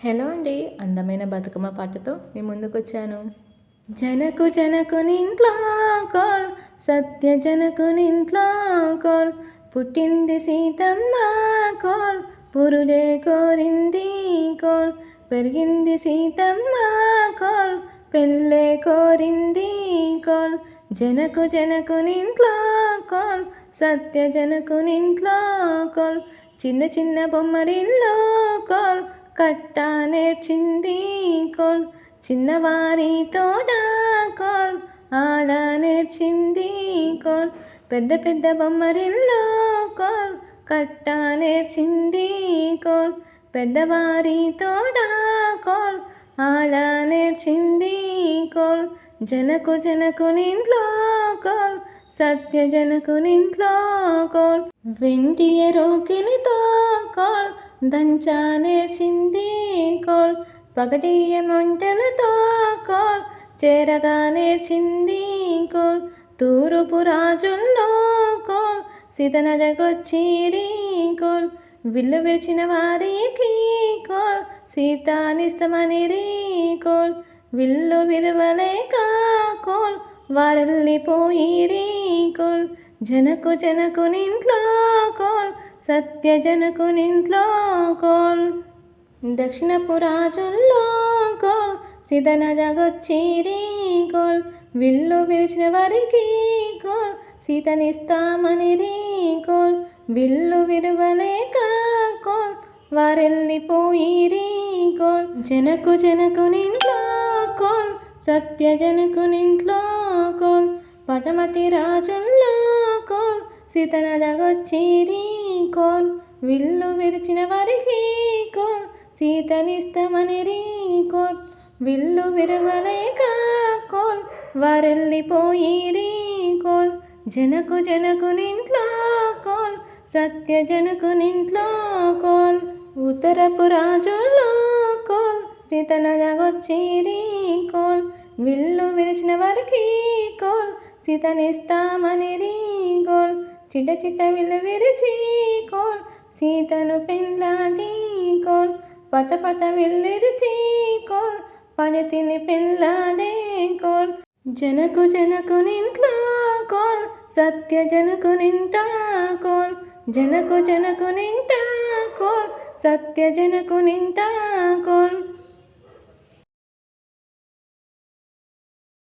Hello అండి అందమైన బతుకమ్మ పాటతో మీ ముందుకు వచ్చాను జనకు జనకునింట్లో కోల్ సత్య జనకునింట్లో కోల్ పుట్టింది సీతమ్మ కోల్ పురుడే కోరింది కోల్ పెరిగింది సీతమ్మ కోల్ పెళ్ళే కోరింది కోల్ జనకు జనకునింట్లో కోల్ సత్య జనకునింట్లో కోల్ చిన్న చిన్న బొమ్మరిల్లో కోల్ కట్ట నేర్చింది కోల్ చిన్నవారితో కోల్ ఆడ నేర్చింది కోల్ పెద్ద పెద్ద బొమ్మరిల్లో కోల్ కట్ట నేర్చింది కోల్ పెద్దవారితో కోల్ ఆడ నేర్చింది కోల్ జనకు జనకునింట్లో కోల్ సత్య జనకునింట్లో కోల్ వెంటియ రోకిలితో కోల్ దంచా నేర్చింది కోల్. పగటియ మంటలతో కోల్. చేరగా నేర్చింది కోల్. తూరుపు రాజుల్లో కోల్. సీతనజగొచ్చిరి కోల్. విల్లు విరిచిన వారికి కోల్. సీతానిస్తమని రీ కోల్. విల్లు విరవలేక కోల్. వారెళ్ళిపోయిరి కోల్. జనకు జనకునింట్లో సత్యజనకునింట్లో కోల్. దక్షిణపు రాజుల్లో కోల్. సిదన జగొచ్చిరి కోల్. విల్లు విరిచిన వారికి కోల్. సీతనిస్తామని రీకోల్ విల్లు విరవలేక కోల్. వారెళ్ళిపోయి రీకోల్ జనకు జనకునింట్లో కోల్. సత్య జనకునింట్లో కోల్. పదమతి రాజుల్లో కోల్. సీతనదగొచ్చిరి కోల్ విల్లు విరిచిన వారికి కోల్ సీతనిస్తామని రీ కోల్ విల్లు విరవలేక కోల్ వారెళ్ళిపోయిరి కోల్ జనకు జనకునింట్లో కోల్ సత్య జనకునింట్లో కోల్ ఉత్తరపు రాజుల్లో కోల్ సీతనగొచ్చిరి కోల్ విల్లు విరిచిన వారికి కోల్ సీతనిస్తామని రీ కోల్ చిట్ట చిట్ట విల్లు విరిచి కోల్ సీతను పెళ్ళాడి కోల్ పట పట విల్లిరిచి కోల్ పనితిని పెళ్ళాడే కోల్. జనకు జనకు నింట్లో కోల్ సత్య జనకు కోల్. జనకు జనకు కోల్ సత్య జనకు కోల్.